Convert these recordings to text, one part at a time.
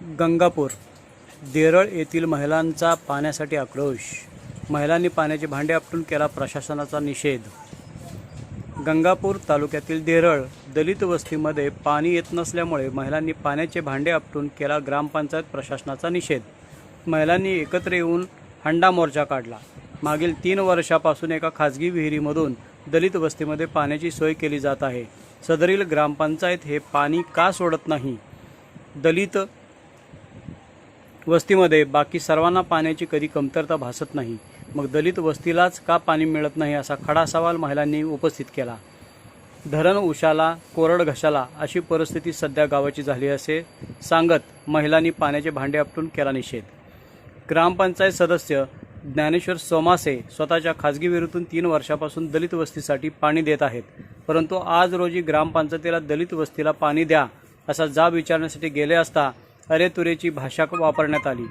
गंगापूर देरळ येथील महिलांचा पाण्यासाठी आक्रोश. महिलांनी पाण्याचे भांडे आपटून केला प्रशासनाचा निषेध. गंगापूर तालुक्यातील देरळ दलित वस्तीमध्ये पाणी येत नसल्यामुळे महिलांनी पाण्याचे भांडे आपटून केला ग्रामपंचायत प्रशासनाचा निषेध. महिलांनी एकत्र येऊन हंडा मोर्चा काढला. मागील तीन वर्षापासून एका खाजगी विहिरीमधून दलित वस्तीमध्ये पाण्याची सोय केली जात आहे. सदरील ग्रामपंचायत हे पाणी का सोडत नाही? दलित वस्तीमध्ये बाकी सर्वांना पाण्याची कधी कमतरता भासत नाही. मग दलित वस्तीलाच का पाणी मिळत नाही असा खडा सवाल महिलांनी उपस्थित केला. धरण उशाला कोरड घशाला अशी परिस्थिती सध्या गावाची झाली असे सांगत महिलांनी पाण्याचे भांडे आपटून केला निषेध. ग्रामपंचायत सदस्य ज्ञानेश्वर सोमासे स्वतःच्या खाजगी विहिरीतून तीन वर्षापासून दलित वस्तीसाठी पाणी देत आहेत. परंतु आज रोजी ग्रामपंचायतीला दलित वस्तीला पाणी द्या असा जाब विचारण्यासाठी गेले असता अरे तुरेची भाषा वापरण्यात आली.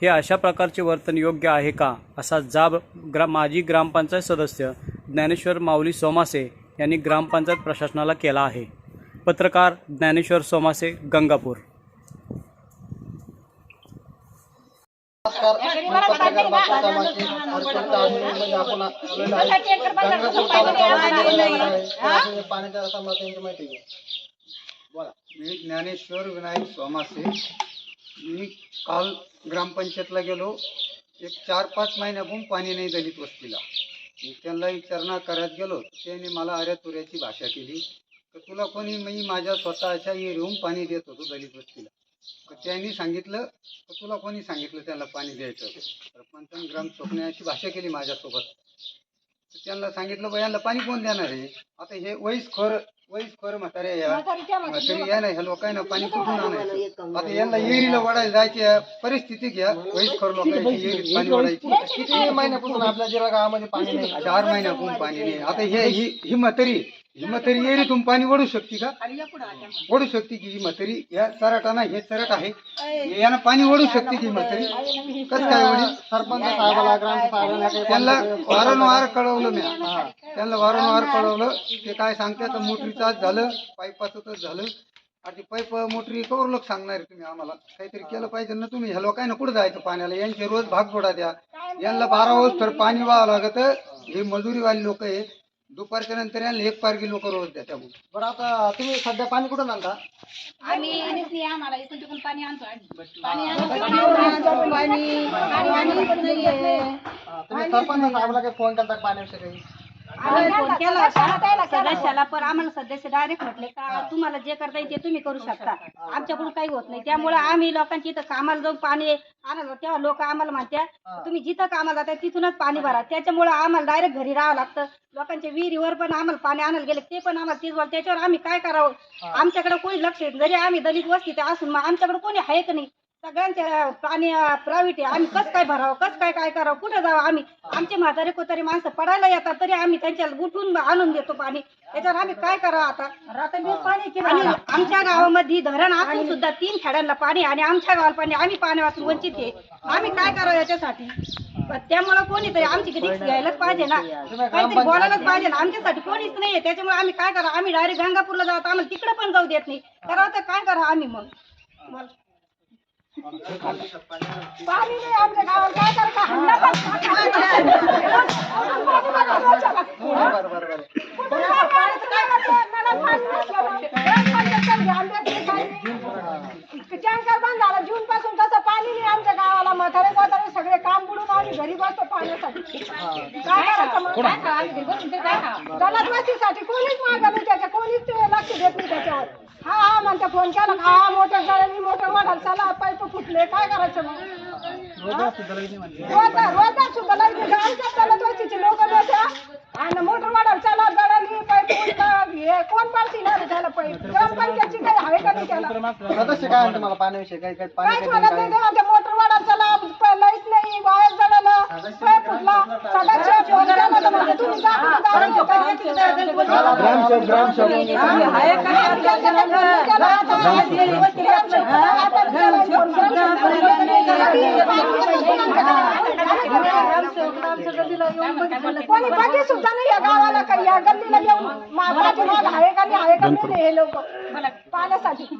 हे अशा प्रकारचे वर्तन योग्य आहे का? असा जाब ग्रा माजी ग्रामपंचायत सदस्य ज्ञानेश्वर माऊली सोमासे यांनी ग्रामपंचायत प्रशासनाला केला आहे. पत्रकार ज्ञानेश्वर सोमासे गंगापूर. नमस्कार. मी ज्ञानेश्वर विनायक सोमासे. मी काल ग्रामपंचायतला गेलो. एक चार पाच महिन्यापासून पाणी नाही दलित वस्तीला. मी त्यांना विचारणा करत गेलो. त्याने मला अऱ्या तुऱ्याची भाषा केली. तर तुला कोणी मी माझ्या स्वतःच्या येऊन पाणी देत होतो दलित वस्तीला. तर त्यांनी सांगितलं तर तुला कोणी सांगितलं त्यांना पाणी द्यायचं? सरपंच ग्राम स्वप्ने अशी भाषा केली माझ्यासोबत. तर त्यांना सांगितलं बा यांना पाणी कोण देणार आहे? आता हे वयस्कर म्हातारे या नाही लोकांना पाणी कुठून आणायचं आता यांना येरीला जायची परिस्थिती घ्या वयस्कर लोकांची येरीत पाणी वडायची किती महिन्यापासून आपल्या जिरा गावामध्ये पाणी नाही? चार महिन्यापासून पाणी नाही। आता हे ही ही म्हातारी ही म्हातारी येरीतून पाणी ओढू शकते का? ओढू शकते की ही म्हातारी या चराटाना हे चरट आहे. यानं पाणी ओढू शकते की म्हातारी कसं काय ओढी सरपंच साहेबाला ग्राम साहेबाला त्यांना वारंवार कळवलं मी. त्यांना वारंवार कळवलं. ते काय सांगतात मोटरीचं झालं पाईपाचं तर झालं. आता पाईप मोटरी कवर लोक सांगणार आहे तुम्ही आम्हाला. काहीतरी केलं पाहिजे ना तुम्ही. ह्या लोकांना कुठं जायचं पाण्याला? यांचे रोज भाग जोडा द्या. यांना बारा वाजता तर पाणी व्हावं लागत. हे मजुरीवाले लोक आहे दुपारच्या नंतर यांना एक पारगी लोक रोज द्या त्यामुळे बरं आता तुम्ही सध्या पाणी कुठून आणता? आम्ही आम्हाला. इकडून तिकडून पाणी आणतो आम्ही. पाणी आणतो पाणी सरपंच साहेबाला काही फोन करता का पाण्याविषयी काही? आम्ही फोन केला होता. सदस्याला पण आम्हाला सदस्य डायरेक्ट म्हटले का तुम्हाला जे करता येईल ते तुम्ही करू शकता. आमच्याकडून काही होत नाही. त्यामुळे आम्ही लोकांची इथं कामाला जाऊन पाणी आणायला तेव्हा लोक आम्हाला म्हणत्या तुम्ही जिथं कामाला जाता तिथूनच पाणी भरा. त्याच्यामुळे आम्हाला डायरेक्ट घरी राहावं लागतं. लोकांच्या विहिरीवर पण आम्हाला पाणी आणायला गेले ते पण आम्हाला तीच त्याच्यावर आम्ही काय करावं? आमच्याकडे कोणी लक्ष. जरी आम्ही दलित वस्तीत असून मग आमच्याकडे कोणी आहे का नाही? सगळ्यांच्या पाणी प्रायव्हेट आहे. आम्ही कसं काय भरावं कसं काय काय करावं कुठं जावं? आम्ही आमचे म्हातारे कोतारे माणसं पडायला येतात तरी आम्ही त्यांच्या उठून आणून देतो पाणी. त्याच्यावर आम्ही काय करावं आता? पाणी आणि आमच्या गावामध्ये धरण असून सुद्धा तीन खेड्यांना पाणी आणि आमच्या गावाला पाणी आम्ही पाण्यापासून वंचित आहे. आम्ही काय करावं याच्यासाठी? पण त्यामुळे कोणीतरी आमची रिक्स घ्यायलाच पाहिजे ना. काहीतरी बोलायलाच पाहिजे ना. आमच्यासाठी कोणीच नाहीये. त्याच्यामुळे आम्ही काय करावं? आम्ही डायरेक्ट गंगापूरला जातो आम्हाला तिकडे पण जाऊ देत नाही. करावं तर काय करावं आम्ही मग. पाणी नाही आमच्या गावाला काय करता बरं टँकर बंद झाला. जून पासून कसं पाणी नाही आमच्या गावाला. म्हातारे म्हातारे सगळे काम बुडून आम्ही घरी बसतो पाण्यासाठी. काय करायचं मग? दलात वस्तीसाठी कोणीच मागं नाही. त्याच्या कोणीच ते लक्ष देत नाही त्याच्यावर हा हा म्हणते फोन केला का हा मोटर जळाली मोटर वाढाल चला पाईप फुटले काय करायचं मग? सुद्धा आमच्या लोक आणि मोटर वाढाल चला जळाली पाईप फुटला हे कोण पाळती त्याला पाईप ग्रामपंचायतची काही हवे का नाही त्याला? सदस्य काय म्हणते मला? पाण्याविषयी काही पाणी म्हणत नाही मोटर वाढा चला लाइट नाही वायर जळालं ग्रामसेवक कोणी बघी सुद्धा नाही या गावाला काही. या गल्लीला येऊन माझा आहे का नाही आहे का नाही हे लोक. पाण्यासाठी.